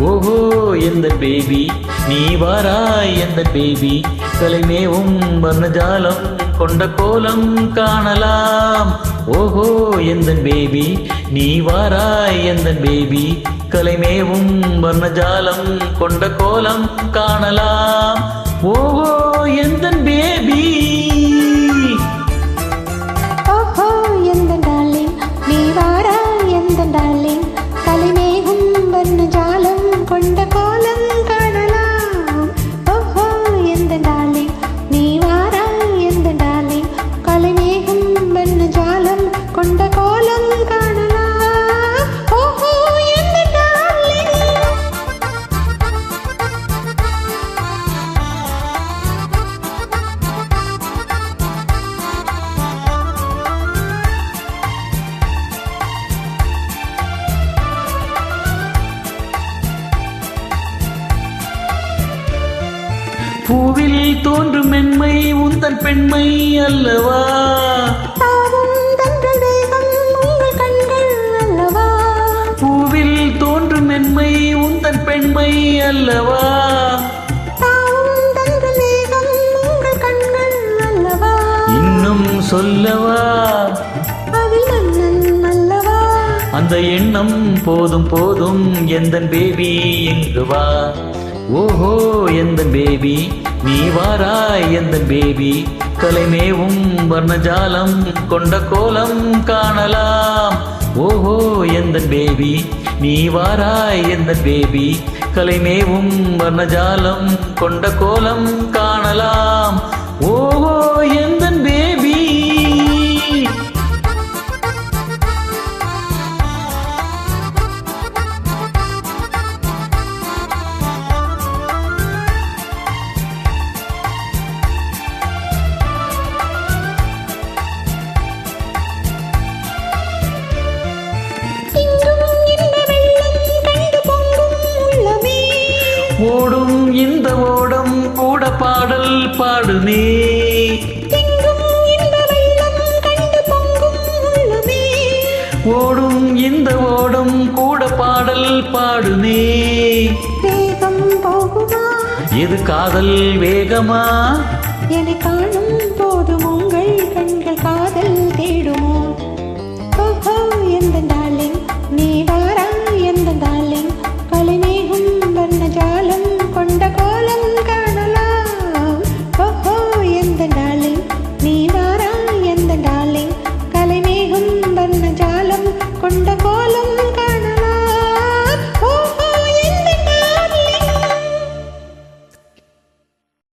ஓஹோ எந்த பேபி? நீ வாராய் எந்த பேபி? தலைமேவும் வர்ணஜாலம் கொண்ட கோலம் காணலாம். ஓஹோ எந்த பேபி? நீ வாராய் எந்த பேபி? கலைமேவும் வர்ணஜாலம் கொண்ட கோலம் காணலாம். பூவில் தோன்றும் மென்மை உந்தன் பெண்மை அல்லவா? பூவில் தோன்றும் மென்மை உந்தன் பெண்மை அல்லவா? இன்னும் சொல்லவா? அந்த எண்ணம் போதும் போதும் எந்தன் பேபி எங்கு வா. ஓஹோ எந்த பேபி? நீ வாராய் எந்த பேபி? கலைமேவும் வர்ணஜாலம் கொண்ட கோலம் காணலாம். ஓஹோ எந்த பேபி? நீ வாராய் எந்த பேபி? கலைமேவும் வர்ணஜாலம் கொண்ட கோலம் காணலாம். ஓஹோ எந்த இந்த ஓடம் கூட பாடல் பாடுமே. ஓடும் இந்த ஓடம் கூட பாடல் பாடுமே. வேகம் போகுமா? எது காதல் வேகமா? என்னை காணும் போதும் உங்கள் கண்கள் காதல்